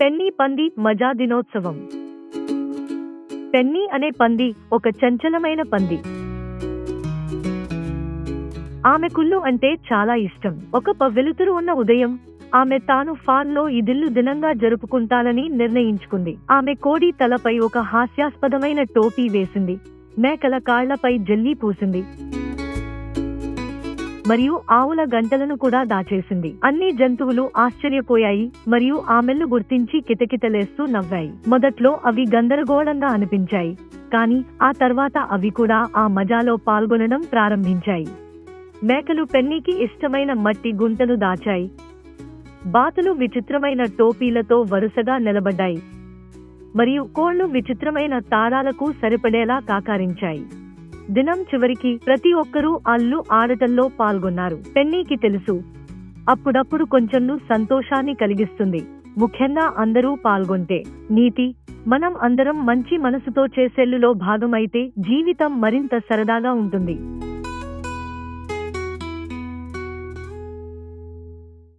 Penney పంది మజా దినోత్సవం. పెన్నీ అనే పంది ఒక చంచలమైన పంది. ఆమె కుళ్ళు అంటే చాలా ఇష్టం. ఒక వెలుతురు ఉన్న ఉదయం ఆమె తాను ఫార్మ్లో లో ఇదిల్లు దినంగా జరుపుకుంటానని నిర్ణయించుకుంది. ఆమె కోడి తలపై ఒక హాస్యాస్పదమైన టోపీ వేసింది. మేకల కాళ్ళపై జల్లీ పూసింది. మరియు ఆవుల గంటలను కూడా దాచేసింది. అన్ని జంతువులు ఆశ్చర్యపోయాయి మరియు ఆమెను గుర్తించి కితకితలేస్తూ నవ్వాయి. మొదట్లో అవి గందరగోళంగా అనిపించాయి కానీ ఆ తర్వాత అవి కూడా ఆ మజాలో పాల్గొనడం ప్రారంభించాయి. మేకలు పెన్నీకి ఇష్టమైన మట్టి గుంటలు దాచాయి. బాతులు విచిత్రమైన టోపీలతో వరుసగా నిలబడ్డాయి మరియు కోళ్ళు విచిత్రమైన తారాలకు సరిపడేలా కాకారించాయి. దినం చివరికి ప్రతి ఒక్కరూ అల్లు ఆడటంలో పాల్గొన్నారు. పెన్నీకి తెలుసు. అప్పుడప్పుడు కొంచెంను సంతోషాన్ని కలిగిస్తుంది. ముఖ్యంగా అందరూ పాల్గొంటే. నీతి మనం అందరం మంచి మనసుతో చేసేల్లులో భాగమైతే జీవితం మరింత సరదాగా ఉంటుంది.